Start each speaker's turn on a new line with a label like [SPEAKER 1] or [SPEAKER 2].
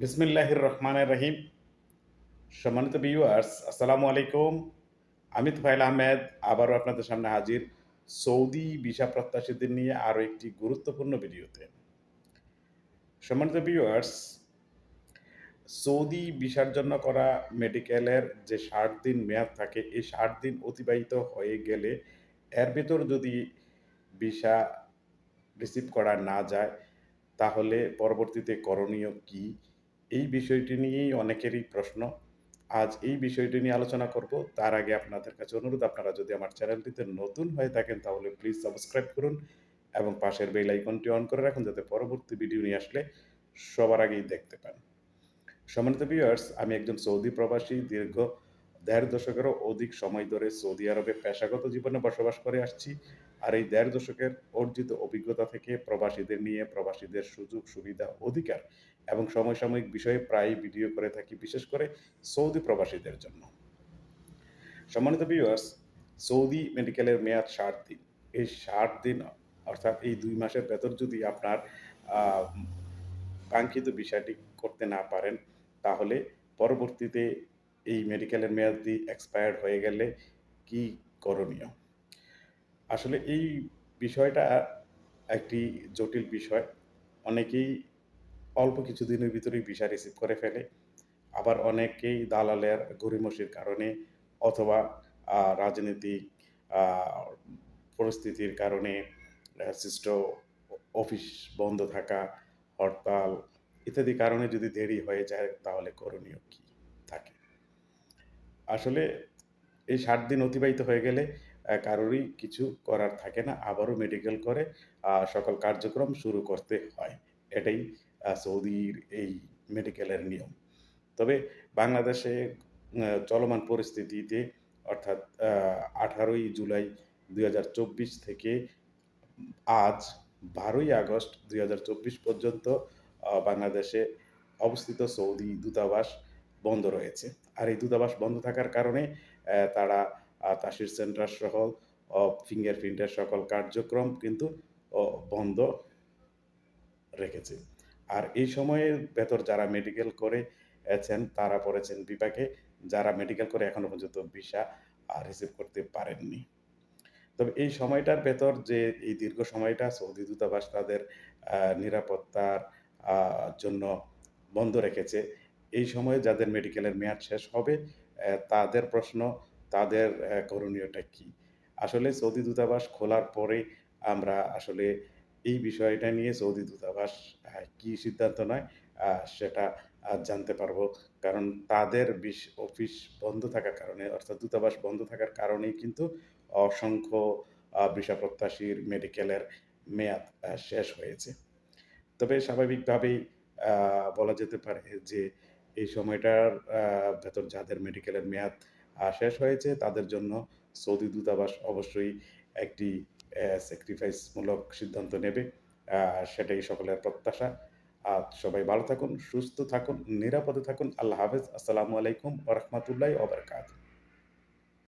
[SPEAKER 1] বিসমিল্লাহির রহমানের রহিম। সম্মানিত ভিউয়ার্স আসসালামু আলাইকুম। আমি তুফাইল আহমেদ, আবারও আপনাদের সামনে হাজির। সৌদি ভিসা প্রত্যাশীদের নিয়ে আরও একটি গুরুত্বপূর্ণ ভিডিওতে। সম্মানিত ভিউয়ার্স সৌদি ভিসার জন্য করা মেডিকেলের যে ষাট দিন মেয়াদ থাকে, এই ষাট দিন অতিবাহিত হয়ে গেলে এর ভেতর যদি ভিসা রিসিভ করা না যায়, তাহলে পরবর্তীতে করণীয় কি? এই বিষয়টি নিয়েই অনেকেরই প্রশ্ন। আজ এই বিষয়টি নিয়ে আলোচনা করব। তার আগে আপনাদের কাছে অনুরোধ, আপনারা যদি আমার চ্যানেলটিতে নতুন হয়ে থাকেন তাহলে প্লিজ সাবস্ক্রাইব করুন এবং পাশের বেল আইকনটি অন করে রাখুন যাতে পরবর্তী ভিডিও নিয়ে আসলে সবার আগেই দেখতে পান। সম্মানিত ভিউয়ার্স, আমি একজন সৌদি প্রবাসী, দীর্ঘ দেড় দশকেরও অধিক সময় ধরে সৌদি আরবে পেশাগত জীবনে বসবাস করে আসছি আর এই দেড় দশকের অর্জিত অভিজ্ঞতা থেকে প্রবাসীদের নিয়ে প্রবাসীদের সুযোগ, সুবিধা, অধিকার এবং সমসাময়িক বিষয়ে প্রায় ভিডিও করে থাকি, বিশেষ করে সৌদি প্রবাসীদের জন্য। সম্মানিত ভিউয়ার্স সৌদি মেডিকেলের মেয়াদ ষাট দিন। এই ষাট দিন, অর্থাৎ এই দুই মাসের ভেতর যদি আপনার কাঙ্ক্ষিত বিষয়টি করতে না পারেন, তাহলে পরবর্তীতে এই মেডিকেলের মেয়াদি এক্সপায়ার্ড হয়ে গেলে কি করণীয়? আসলে এই বিষয়টা একটি জটিল বিষয়। অনেকেই অল্প কিছু দিনের ভিতরেই ভিসা রিসিভ করে ফেলে। আবার অনেকেই দালালের গড়িমসির কারণে অথবা রাজনৈতিক পরিস্থিতির কারণে সৃষ্ট অফিস বন্ধ থাকা, হরতাল ইত্যাদি কারণে যদি দেরি হয়ে যায় তাহলে করণীয় কি? আসলে এই ষাট দিন অতিবাহিত হয়ে গেলে কারোরই কিছু করার থাকে না। আবারও মেডিকেল করে সকল কার্যক্রম শুরু করতে হয়। এটাই সৌদির এই মেডিকেলের নিয়ম। তবে বাংলাদেশে চলমান পরিস্থিতিতে, অর্থাৎ আঠারোই জুলাই দু হাজার চব্বিশ থেকে আজ বারোই আগস্ট দুই হাজার চব্বিশ পর্যন্ত বাংলাদেশে অবস্থিত সৌদি দূতাবাস বন্ধ রয়েছে। আর এই দূতাবাস বন্ধ থাকার কারণে তারা তাসির সেন্টার সহ ফিঙ্গারপ্রিন্টের সকল কার্যক্রম কিন্তু বন্ধ রেখেছে। আর এই সময়ের ভেতর যারা মেডিকেল করে আছেন, তারা পড়েছেন বিপাকে, যারা মেডিকেল করে এখনও পর্যন্ত ভিসা রিসিভ করতে পারেননি। তবে এই সময়টার ভেতর যে, এই দীর্ঘ সময়টা সৌদি দূতাবাস তাদের নিরাপত্তার জন্য বন্ধ রেখেছে এই সময়ে যাদের মেডিকেলের মেয়াদ শেষ হবে তাদের প্রশ্ন, তাদের করণীয়টা কি? আসলে সৌদি দূতাবাস খোলার পরে আমরা আসলে এই বিষয়টা নিয়ে সৌদি দূতাবাস কি সিদ্ধান্ত নেয় সেটা জানতে পারব। কারণ তাদের বিশ অফিস বন্ধ থাকার কারণে, অর্থাৎ দূতাবাস বন্ধ থাকার কারণেই কিন্তু অসংখ্য ভিসা প্রত্যাশীর মেডিকেলের মেয়াদ শেষ হয়েছে। তবে স্বাভাবিকভাবেই বলা যেতে পারে যে এই সময়টার ভেতর যাদের মেডিকেলের মেয়াদ শেষ হয়েছে, তাদের জন্য সৌদি দূতাবাস অবশ্যই একটি স্যাক্রিফাইসমূলক সিদ্ধান্ত নেবে। সেটাই সকলের প্রত্যাশা। আর সবাই ভালো থাকুন, সুস্থ থাকুন, নিরাপদে থাকুন। আল্লাহ হাফেজ। আসসালামু আলাইকুম ওরহমতুল্লাহ ওবরকাত